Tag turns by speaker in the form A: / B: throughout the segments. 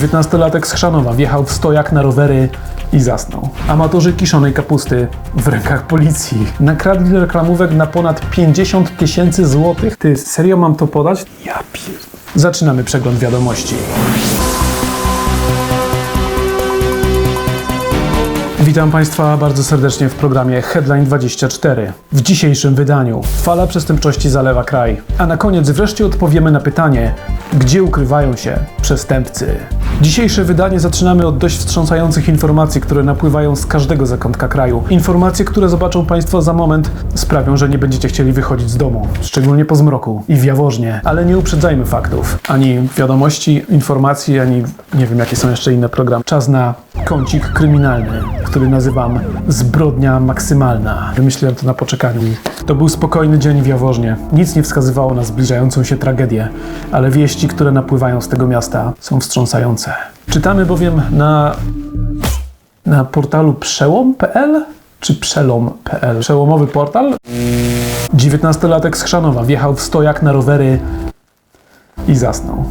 A: 19-latek z Chrzanowa wjechał w stojak na rowery i zasnął. Amatorzy kiszonej kapusty w rękach policji. Nakradli reklamówek na ponad 50 tysięcy złotych. Ty, serio mam to podać? Ja pier... Zaczynamy przegląd wiadomości. Witam Państwa bardzo serdecznie w programie Headline 24. W dzisiejszym wydaniu fala przestępczości zalewa kraj, a na koniec wreszcie odpowiemy na pytanie, gdzie ukrywają się przestępcy. Dzisiejsze wydanie zaczynamy od dość wstrząsających informacji, które napływają z każdego zakątka kraju. Informacje, które zobaczą Państwo za moment, sprawią, że nie będziecie chcieli wychodzić z domu, szczególnie po zmroku i w jawożnie. Ale nie uprzedzajmy faktów, ani wiadomości, informacji, ani nie wiem jakie są jeszcze inne programy. Czas na kącik kryminalny, który nazywam Zbrodnia Maksymalna. Wymyśliłem to na poczekaniu. To był spokojny dzień w Jaworznie. Nic nie wskazywało na zbliżającą się tragedię, ale wieści, które napływają z tego miasta są wstrząsające. Czytamy bowiem na, na portalu przełom.pl czy przelom.pl? Przełomowy portal? 19-latek z Chrzanowa wjechał w stojak na rowery i zasnął.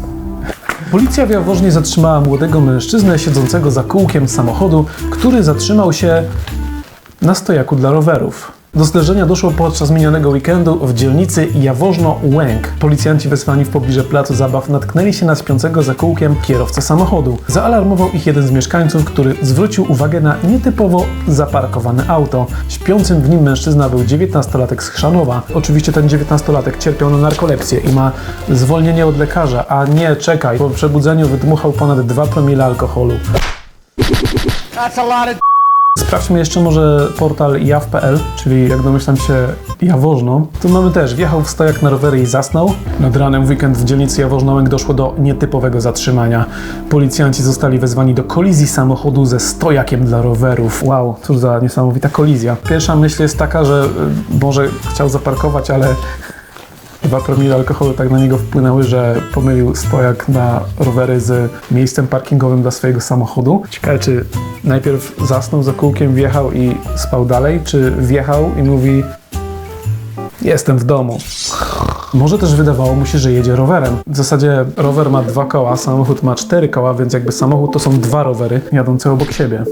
A: Policja w Jaworznie zatrzymała młodego mężczyznę siedzącego za kółkiem samochodu, który zatrzymał się na stojaku dla rowerów. Do zdarzenia doszło podczas minionego weekendu w dzielnicy Jaworzno-Łęk. Policjanci wezwani w pobliże placu zabaw natknęli się na śpiącego za kółkiem kierowcę samochodu. Zaalarmował ich jeden z mieszkańców, który zwrócił uwagę na nietypowo zaparkowane auto. Śpiącym w nim mężczyzna był 19-latek z Chrzanowa. Oczywiście ten 19-latek cierpiał na narkolepsję i ma zwolnienie od lekarza, a nie, czekaj, po przebudzeniu wydmuchał ponad 2 promile alkoholu.
B: That's a lot of
A: Sprawdźmy jeszcze może portal jaw.pl, czyli jak domyślam się Jaworzno. Tu mamy też, wjechał w stojak na rowery i zasnął. Nad ranem weekend w dzielnicy Jaworznołęk doszło do nietypowego zatrzymania. Policjanci zostali wezwani do kolizji samochodu ze stojakiem dla rowerów. Wow, cóż za niesamowita kolizja. Pierwsza myśl jest taka, że y, może chciał zaparkować, ale Dwa promile alkoholu tak na niego wpłynęły, że pomylił stojak na rowery z miejscem parkingowym dla swojego samochodu. Ciekawe, czy najpierw zasnął za kółkiem, wjechał i spał dalej, czy wjechał i mówi jestem w domu. Może też wydawało mu się, że jedzie rowerem. W zasadzie rower ma dwa koła, samochód ma cztery koła, więc jakby samochód to są dwa rowery jadące obok siebie.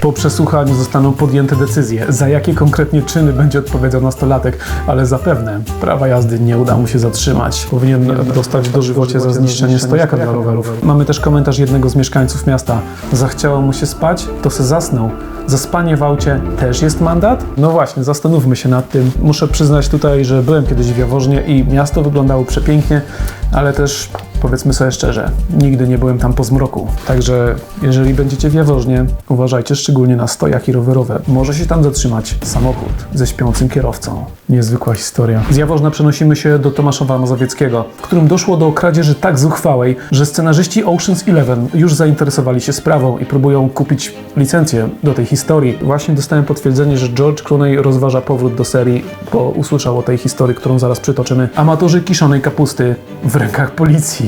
A: Po przesłuchaniu zostaną podjęte decyzje, za jakie konkretnie czyny będzie odpowiedział nastolatek, ale zapewne prawa jazdy nie uda mu się zatrzymać. Powinien dostać dożywocie za zniszczenie stojaka dla rowerów. Mamy też komentarz jednego z mieszkańców miasta. Zachciało mu się spać, to se zasnął. Za spanie w aucie też jest mandat? No właśnie, zastanówmy się nad tym. Muszę przyznać tutaj, że byłem kiedyś w Jaworznie i miasto wyglądało przepięknie, ale też powiedzmy sobie szczerze, nigdy nie byłem tam po zmroku. Także jeżeli będziecie w Jaworznie, uważajcie szczególnie na stojaki rowerowe. Może się tam zatrzymać samochód ze śpiącym kierowcą. Niezwykła historia. Z Jaworzna przenosimy się do Tomaszowa Mazowieckiego, w którym doszło do kradzieży tak zuchwałej, że scenarzyści Ocean's Eleven już zainteresowali się sprawą i próbują kupić licencję do tej historii. Właśnie dostałem potwierdzenie, że George Clooney rozważa powrót do serii, bo usłyszał o tej historii, którą zaraz przytoczymy. Amatorzy kiszonej kapusty w rękach policji.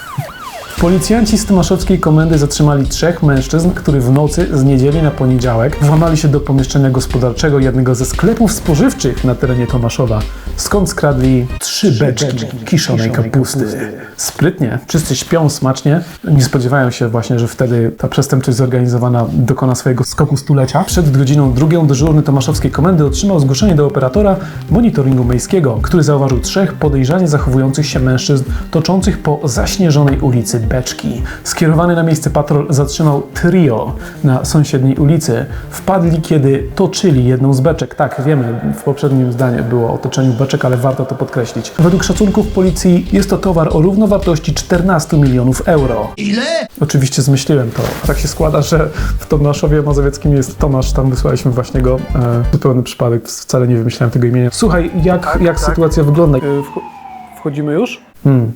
A: Policjanci z Tomaszowskiej Komendy zatrzymali trzech mężczyzn, którzy w nocy z niedzieli na poniedziałek włamali się do pomieszczenia gospodarczego jednego ze sklepów spożywczych na terenie Tomaszowa, skąd skradli trzy beczki kiszonej kapusty. Sprytnie, wszyscy śpią smacznie, nie spodziewają się właśnie, że wtedy ta przestępczość zorganizowana dokona swojego skoku stulecia. Przed godziną drugą dyżurny Tomaszowskiej Komendy otrzymał zgłoszenie do operatora monitoringu miejskiego, który zauważył trzech podejrzanie zachowujących się mężczyzn toczących po zaśnieżonej ulicy Beczki. Skierowany na miejsce patrol zatrzymał trio na sąsiedniej ulicy. Wpadli, kiedy toczyli jedną z beczek. Tak, wiemy, w poprzednim zdaniu było o toczeniu beczek, ale warto to podkreślić. Według szacunków policji jest to towar o równowartości 14 milionów euro.
B: Ile?
A: Oczywiście zmyśliłem to. Tak się składa, że w Tomaszowie Mazowieckim jest Tomasz, tam wysłaliśmy właśnie go. E, zupełny przypadek, wcale nie wymyślałem tego imienia. Słuchaj, jak, jak sytuacja wygląda? Wch- wchodzimy już? Hmm.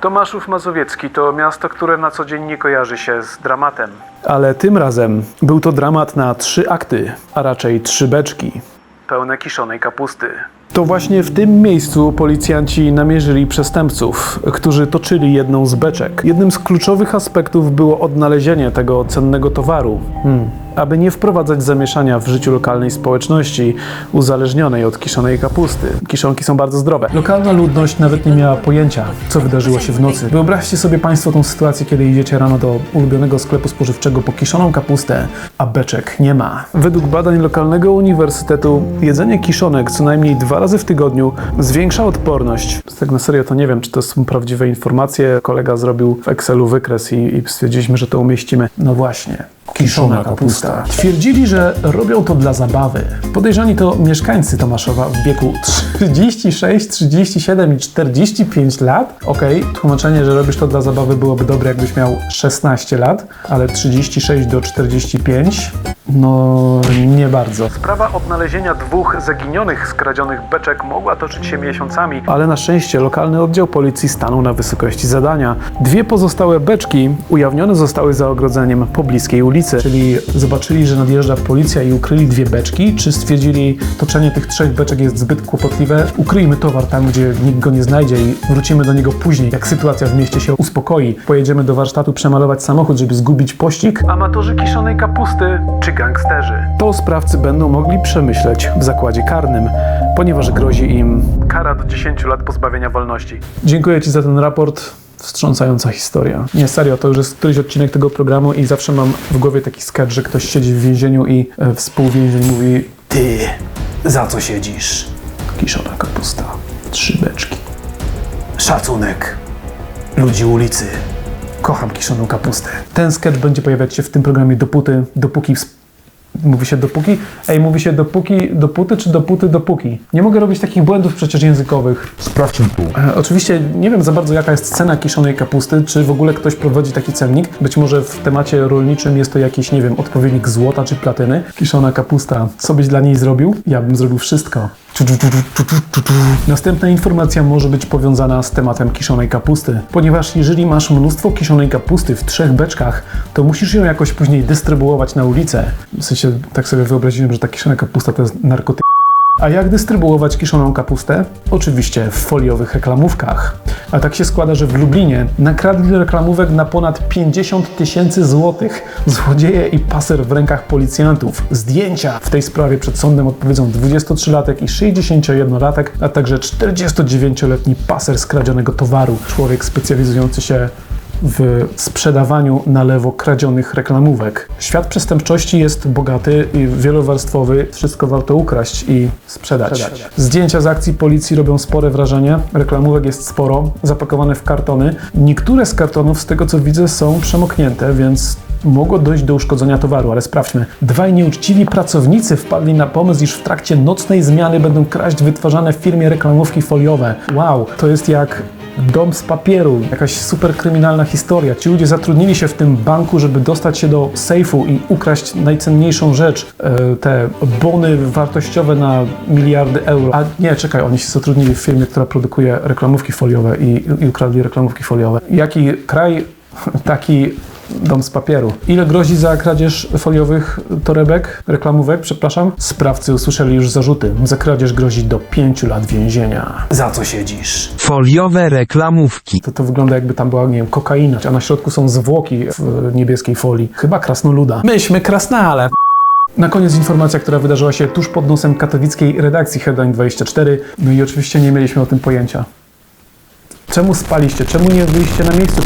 A: Tomaszów Mazowiecki to miasto, które na co dzień nie kojarzy się z dramatem. Ale tym razem był to dramat na trzy akty, a raczej trzy beczki. Pełne kiszonej kapusty. To właśnie w tym miejscu policjanci namierzyli przestępców, którzy toczyli jedną z beczek. Jednym z kluczowych aspektów było odnalezienie tego cennego towaru. Hmm. Aby nie wprowadzać zamieszania w życiu lokalnej społeczności uzależnionej od kiszonej kapusty. Kiszonki są bardzo zdrowe. Lokalna ludność nawet nie miała pojęcia, co wydarzyło się w nocy. Wyobraźcie sobie Państwo tą sytuację, kiedy idziecie rano do ulubionego sklepu spożywczego po kiszoną kapustę, a beczek nie ma. Według badań lokalnego uniwersytetu jedzenie kiszonek co najmniej dwa razy w tygodniu zwiększa odporność. Tak na serio to nie wiem, czy to są prawdziwe informacje. Kolega zrobił w Excelu wykres i, i stwierdziliśmy, że to umieścimy. No właśnie. Kiszona kapusta. Twierdzili, że robią to dla zabawy. Podejrzani to mieszkańcy Tomaszowa w wieku 36, 37 i 45 lat. Okej, tłumaczenie, że robisz to dla zabawy byłoby dobre, jakbyś miał 16 lat, ale 36 do 45 no nie bardzo. Sprawa odnalezienia dwóch zaginionych skradzionych beczek mogła toczyć się miesiącami, ale na szczęście lokalny oddział policji stanął na wysokości zadania. Dwie pozostałe beczki ujawnione zostały za ogrodzeniem pobliskiej ulicy, czyli zobaczyli, że nadjeżdża policja i ukryli dwie beczki, czy stwierdzili, toczenie tych trzech beczek jest zbyt kłopotliwe, ukryjmy towar tam, gdzie nikt go nie znajdzie i wrócimy do niego później, jak sytuacja w mieście się uspokoi. Pojedziemy do warsztatu przemalować samochód, żeby zgubić pościg. Amatorzy kiszonej kapusty czy gangsterzy. To sprawcy będą mogli przemyśleć w zakładzie karnym, ponieważ grozi im kara do 10 lat pozbawienia wolności. Dziękuję Ci za ten raport. Wstrząsająca historia. Nie, serio, to już jest któryś odcinek tego programu i zawsze mam w głowie taki sketch, że ktoś siedzi w więzieniu i e, współwięzień mówi Ty, za co siedzisz? Kiszona kapusta. Trzy beczki. Szacunek. Ludzi ulicy. Kocham kiszoną kapustę. Ten sketch będzie pojawiać się w tym programie dopóty, dopóki Mówi się dopóki? Ej, mówi się dopóki, dopóty czy dopóty, dopóki? Nie mogę robić takich błędów przecież językowych.
C: Sprawdźmy tu.
A: E, Oczywiście nie wiem za bardzo jaka jest cena kiszonej kapusty, czy w ogóle ktoś prowadzi taki cennik. Być może w temacie rolniczym jest to jakiś, nie wiem, odpowiednik złota czy platyny. Kiszona kapusta. Co byś dla niej zrobił? Ja bym zrobił wszystko. Następna informacja może być powiązana z tematem kiszonej kapusty, ponieważ jeżeli masz mnóstwo kiszonej kapusty w trzech beczkach, to musisz ją jakoś później dystrybuować na ulicę. W sensie, tak sobie wyobraziłem, że ta kiszona kapusta to jest narkotyk. A jak dystrybuować kiszoną kapustę? Oczywiście w foliowych reklamówkach. A tak się składa, że w Lublinie nakradli reklamówek na ponad 50 tysięcy złotych. Złodzieje i paser w rękach policjantów. Zdjęcia w tej sprawie przed sądem odpowiedzą 23-latek i 61-latek, a także 49-letni paser skradzionego towaru. Człowiek specjalizujący się w sprzedawaniu na lewo kradzionych reklamówek. Świat przestępczości jest bogaty i wielowarstwowy. Wszystko warto ukraść i sprzedać. Zdjęcia z akcji policji robią spore wrażenie. Reklamówek jest sporo, zapakowane w kartony. Niektóre z kartonów, z tego co widzę, są przemoknięte, więc mogło dojść do uszkodzenia towaru, ale sprawdźmy. Dwaj nieuczciwi pracownicy wpadli na pomysł, iż w trakcie nocnej zmiany będą kraść wytwarzane w firmie reklamówki foliowe. Wow, to jest jak dom z papieru, jakaś super kryminalna historia. Ci ludzie zatrudnili się w tym banku, żeby dostać się do sejfu i ukraść najcenniejszą rzecz, e, te bony wartościowe na miliardy euro. A nie, czekaj, oni się zatrudnili w firmie, która produkuje reklamówki foliowe i, i ukradli reklamówki foliowe. Jaki kraj, taki dom z papieru. Ile grozi za kradzież foliowych torebek, reklamówek, przepraszam? Sprawcy usłyszeli już zarzuty. Za kradzież grozi do 5 lat więzienia. Za co siedzisz?
D: Foliowe reklamówki.
A: To, to wygląda jakby tam była, nie wiem, kokaina, a na środku są zwłoki w niebieskiej folii. Chyba krasnoluda. Myśmy krasnale. Na koniec informacja, która wydarzyła się tuż pod nosem katowickiej redakcji Headline 24. No i oczywiście nie mieliśmy o tym pojęcia. Czemu spaliście? Czemu nie byliście na miejscu?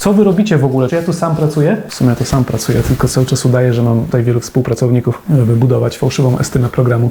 A: Co wy robicie w ogóle? Czy ja tu sam pracuję? W sumie ja to sam pracuję, tylko cały czas udaję, że mam tutaj wielu współpracowników, żeby budować fałszywą estymę programu.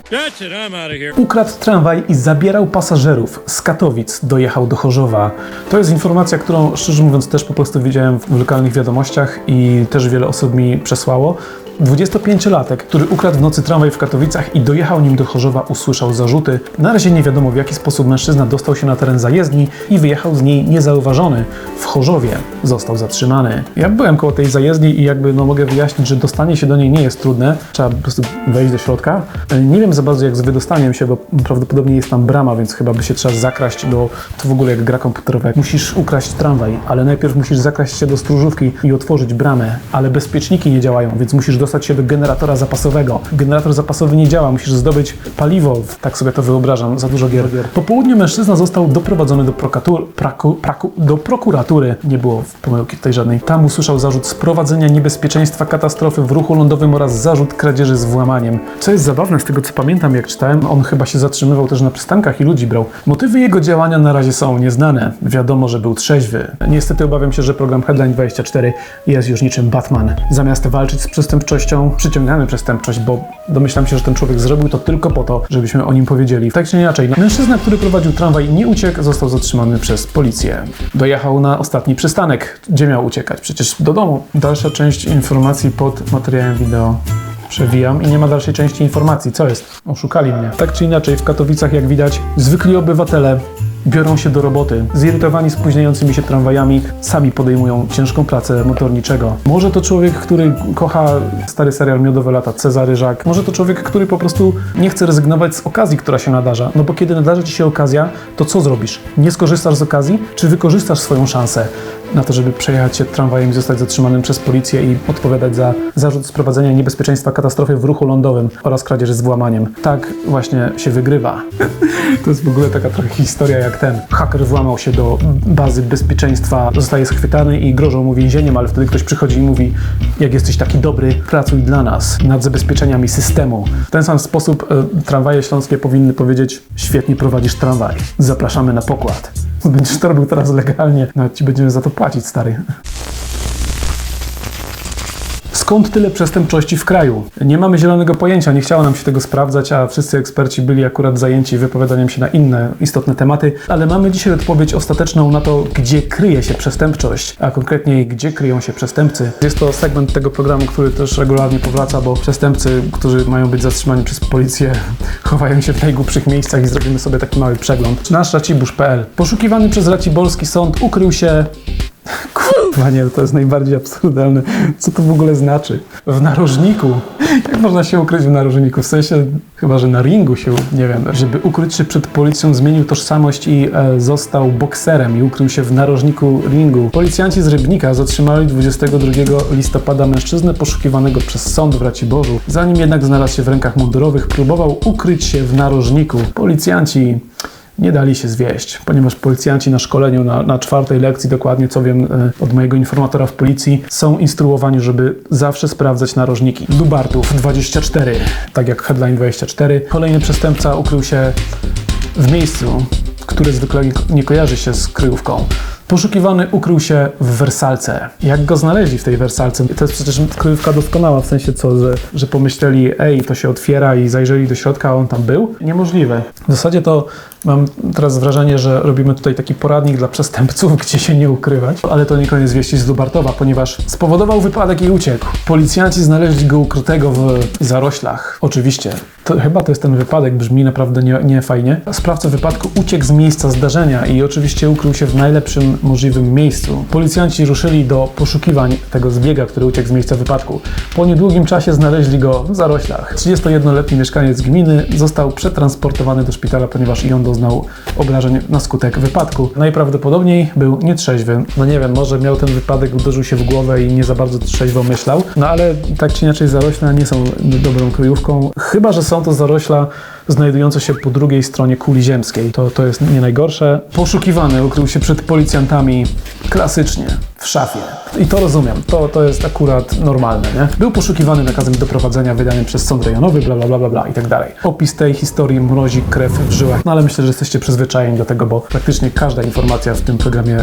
A: Ukradł tramwaj i zabierał pasażerów. Z Katowic dojechał do Chorzowa. To jest informacja, którą szczerze mówiąc też po prostu widziałem w lokalnych wiadomościach i też wiele osób mi przesłało. 25-latek, który ukradł w nocy tramwaj w Katowicach i dojechał nim do Chorzowa, usłyszał zarzuty. Na razie nie wiadomo w jaki sposób mężczyzna dostał się na teren zajezdni i wyjechał z niej niezauważony. W Chorzowie został zatrzymany. Ja byłem koło tej zajezdni i jakby no mogę wyjaśnić, że dostanie się do niej nie jest trudne. Trzeba po prostu wejść do środka. E, Nie wiem za bardzo jak z wydostaniem się, bo prawdopodobnie jest tam brama, więc chyba by się trzeba zakraść do... To w ogóle jak gra komputerowa. Musisz ukraść tramwaj, ale najpierw musisz zakraść się do stróżówki i otworzyć bramę, ale bezpieczniki nie działają, więc musisz dostać się do generatora zapasowego. Generator zapasowy nie działa, musisz zdobyć paliwo, tak sobie to wyobrażam, za dużo gier. Po południu mężczyzna został doprowadzony do, prokatur, praku, praku, do prokuratury. Nie było pomyłki tutaj żadnej. Tam usłyszał zarzut sprowadzenia niebezpieczeństwa katastrofy w ruchu lądowym oraz zarzut kradzieży z włamaniem. Co jest zabawne, z tego co pamiętam, jak czytałem, on chyba się zatrzymywał też na przystankach i ludzi brał. Motywy jego działania na razie są nieznane. Wiadomo, że był trzeźwy. Niestety obawiam się, że program Headline 24 jest już niczym Batman. Zamiast walczyć z przestępczością, przyciągamy przestępczość, bo domyślam się, że ten człowiek zrobił to tylko po to, żebyśmy o nim powiedzieli. Tak czy inaczej, mężczyzna, który prowadził tramwaj nie uciekł, został zatrzymany przez policję. Dojechał na ostatni przystanek. Gdzie miał uciekać? Przecież do domu. Dalsza część informacji pod materiałem wideo. Przewijam i nie ma dalszej części informacji. Co jest? Oszukali mnie. Tak czy inaczej, w Katowicach, jak widać, zwykli obywatele biorą się do roboty. Zirytowani spóźniającymi się tramwajami, sami podejmują ciężką pracę motorniczego. Może to człowiek, który kocha stary serial Miodowe lata, Cezary Żak. Może to człowiek, który po prostu nie chce rezygnować z okazji, która się nadarza. No bo kiedy nadarzy ci się okazja, to co zrobisz? Nie skorzystasz z okazji, czy wykorzystasz swoją szansę? Na to, żeby przejechać się tramwajem i zostać zatrzymanym przez policję i odpowiadać za zarzut sprowadzenia niebezpieczeństwa katastrofy w ruchu lądowym oraz kradzieży z włamaniem. Tak właśnie się wygrywa. To jest w ogóle taka trochę historia jak ten. Haker włamał się do bazy bezpieczeństwa, zostaje schwytany i grożą mu więzieniem, ale wtedy ktoś przychodzi i mówi jak jesteś taki dobry, pracuj dla nas nad zabezpieczeniami systemu. W ten sam sposób e, tramwaje śląskie powinny powiedzieć świetnie prowadzisz tramwaj. Zapraszamy na pokład. Będziesz to robił teraz legalnie, nawet ci będziemy za to płacić, stary. Skąd tyle przestępczości w kraju? Nie mamy zielonego pojęcia, nie chciało nam się tego sprawdzać, a wszyscy eksperci byli akurat zajęci wypowiadaniem się na inne istotne tematy, ale mamy dzisiaj odpowiedź ostateczną na to, gdzie kryje się przestępczość, a konkretniej gdzie kryją się przestępcy. Jest to segment tego programu, który też regularnie powraca, bo przestępcy, którzy mają być zatrzymani przez policję, chowają się w najgłupszych miejscach i zrobimy sobie taki mały przegląd. Nasz Racibórz.pl Poszukiwany przez Raciborski sąd ukrył się Kurwa nie, to jest najbardziej absurdalne. Co to w ogóle znaczy? W narożniku. Jak można się ukryć w narożniku? W sensie, chyba że na ringu się, nie wiem, żeby ukryć się przed policją, zmienił tożsamość i e, został bokserem i ukrył się w narożniku ringu. Policjanci z Rybnika zatrzymali 22 listopada mężczyznę poszukiwanego przez sąd w Raciborzu. Zanim jednak znalazł się w rękach mundurowych, próbował ukryć się w narożniku. Policjanci nie dali się zwieść, ponieważ policjanci na szkoleniu, na, na czwartej lekcji, dokładnie co wiem e, od mojego informatora w policji, są instruowani, żeby zawsze sprawdzać narożniki. Dubartów 24, tak jak Headline 24. Kolejny przestępca ukrył się w miejscu, które zwykle nie kojarzy się z kryjówką. Poszukiwany ukrył się w Wersalce. Jak go znaleźli w tej Wersalce? To jest przecież kryjówka doskonała, w sensie co, że, że pomyśleli, ej, to się otwiera i zajrzeli do środka, a on tam był? Niemożliwe. W zasadzie to mam teraz wrażenie, że robimy tutaj taki poradnik dla przestępców, gdzie się nie ukrywać. Ale to nie koniec wieści z Lubartowa, ponieważ spowodował wypadek i uciekł. Policjanci znaleźli go ukrytego w zaroślach. Oczywiście. To, chyba to jest ten wypadek, brzmi naprawdę nie, nie fajnie. Sprawca wypadku uciekł z miejsca zdarzenia i oczywiście ukrył się w najlepszym możliwym miejscu. Policjanci ruszyli do poszukiwań tego zbiega, który uciekł z miejsca wypadku. Po niedługim czasie znaleźli go w zaroślach. 31-letni mieszkaniec gminy został przetransportowany do szpitala, ponieważ i on doznał obrażeń na skutek wypadku. Najprawdopodobniej był nietrzeźwy. No nie wiem, może miał ten wypadek, uderzył się w głowę i nie za bardzo trzeźwo myślał. No ale tak czy inaczej zarośla nie są dobrą kryjówką. Chyba, że są to zarośla znajdujące się po drugiej stronie kuli ziemskiej. To, to jest nie najgorsze. Poszukiwany ukrył się przed policjantami klasycznie w szafie. I to rozumiem, to, to jest akurat normalne, nie? Był poszukiwany nakazem doprowadzenia wydanym przez sąd rejonowy, bla, bla, bla, bla, bla i tak dalej. Opis tej historii mrozi krew w żyłach, no ale myślę, że jesteście przyzwyczajeni do tego, bo praktycznie każda informacja w tym programie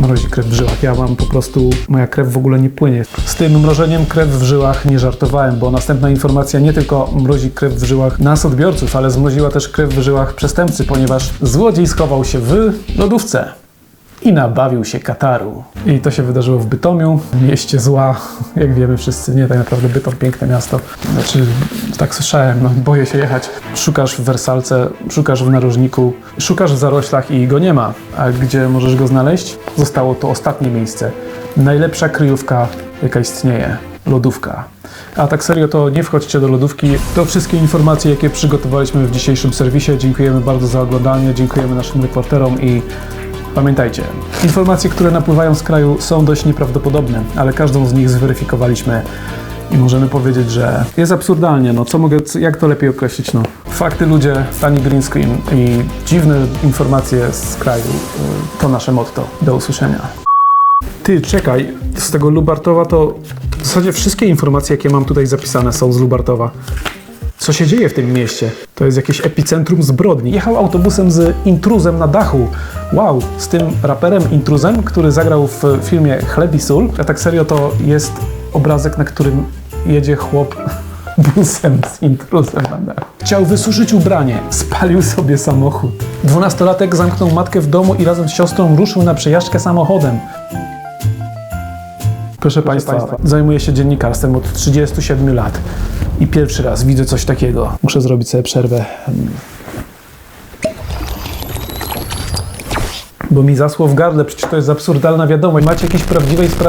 A: mrozi krew w żyłach. Ja mam po prostu, moja krew w ogóle nie płynie. Z tym mrożeniem krew w żyłach nie żartowałem, bo następna informacja nie tylko mrozi krew w żyłach nas odbiorców, ale zmroziła też krew w żyłach przestępcy, ponieważ złodziej schował się w lodówce i nabawił się Kataru. I to się wydarzyło w Bytomiu, mieście zła, jak wiemy wszyscy. Nie, tak naprawdę Bytom, piękne miasto. Znaczy, tak słyszałem, no boję się jechać. Szukasz w Wersalce, szukasz w narożniku, szukasz w zaroślach i go nie ma. A gdzie możesz go znaleźć? Zostało to ostatnie miejsce. Najlepsza kryjówka, jaka istnieje. Lodówka. A tak serio, to nie wchodźcie do lodówki. To wszystkie informacje, jakie przygotowaliśmy w dzisiejszym serwisie. Dziękujemy bardzo za oglądanie, dziękujemy naszym reporterom i Pamiętajcie, informacje, które napływają z kraju są dość nieprawdopodobne, ale każdą z nich zweryfikowaliśmy I możemy powiedzieć, że jest absurdalnie. No, co mogę, jak to lepiej określić? No. Fakty, ludzie, tani green screen i dziwne informacje z kraju. To nasze motto. Do usłyszenia. Ty, czekaj, z tego Lubartowa to w zasadzie wszystkie informacje, jakie mam tutaj zapisane są z Lubartowa. Co się dzieje w tym mieście? To jest jakieś epicentrum zbrodni. Jechał autobusem z intruzem na dachu. Wow, z tym raperem intruzem, który zagrał w filmie Chleb i sól. A tak serio to jest obrazek, na którym jedzie chłop busem z intruzem na dachu. Chciał wysuszyć ubranie, spalił sobie samochód. Dwunastolatek zamknął matkę w domu i razem z siostrą ruszył na przejażdżkę samochodem. Proszę Państwa, zajmuję się dziennikarstwem od 37 lat i pierwszy raz widzę coś takiego. Muszę zrobić sobie przerwę. Bo mi zasło w gardle, przecież to jest absurdalna wiadomość. Macie jakieś prawdziwe i sprawdzone